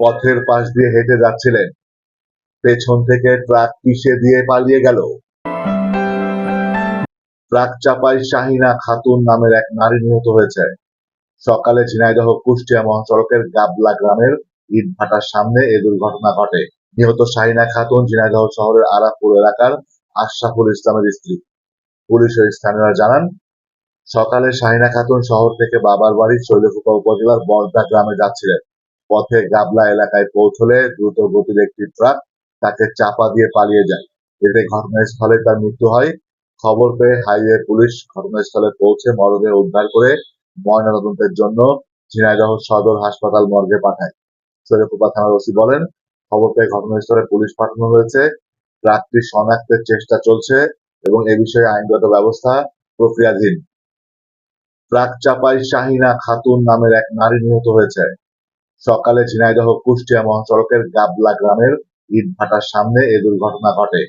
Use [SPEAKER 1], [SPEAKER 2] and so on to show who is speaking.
[SPEAKER 1] পথের পাশ দিয়ে হেঁটে যাচ্ছিলেন। পেছন থেকে ট্রাক পিষে দিয়ে পালিয়ে গেল। ট্রাক চাপায় শাহিনা খাতুন নামের এক নারী নিহত হয়েছে। সকালে ঝিনাইদহ কুষ্টিয়া মহাসড়কের গাবলা গ্রামের ইটভাটার সামনে এ দুর্ঘটনা ঘটে। নিহত শাহিনা খাতুন ঝিনাইদহ শহরের আরাপুর এলাকার আশরাফুল ইসলামের স্ত্রী। পুলিশ ও স্থানীয়রা জানান, সকালে শাহিনা খাতুন শহর থেকে বাবার বাড়ি শৈলকুপা উপজেলার বর্দা গ্রামে যাচ্ছিলেন। পথে গাবলা এলাকায় পৌঁছলে দ্রুত গতির একটি ট্রাক তাকে চাপা দিয়ে পালিয়ে যায়। এতে ঘটনাস্থলে তার মৃত্যু হয়। খবর পেয়ে হাইওয়ে পুলিশ ঘটনাস্থলে পৌঁছে মরদেহ উদ্ধার করে ময়নাতদন্তের জন্য ঝিনাইদহ সদর হাসপাতাল মর্গে পাঠায়। শৈলকুপা থানার ওসি বলেন, খবর পেয়ে ঘটনাস্থলে পুলিশ পাঠানো হয়েছে। ট্রাকটি শনাক্তের চেষ্টা চলছে এবং এ বিষয়ে আইনগত ব্যবস্থা প্রক্রিয়াধীন। ট্রাক চাপায় শাহিনা খাতুন নামের এক নারী নিহত হয়েছে। সকালে ঝিনাইদহ কুষ্টিয়া মহাসড়কের গাবলা গ্রামের ইটভাটার সামনে এ দুর্ঘটনা ঘটে।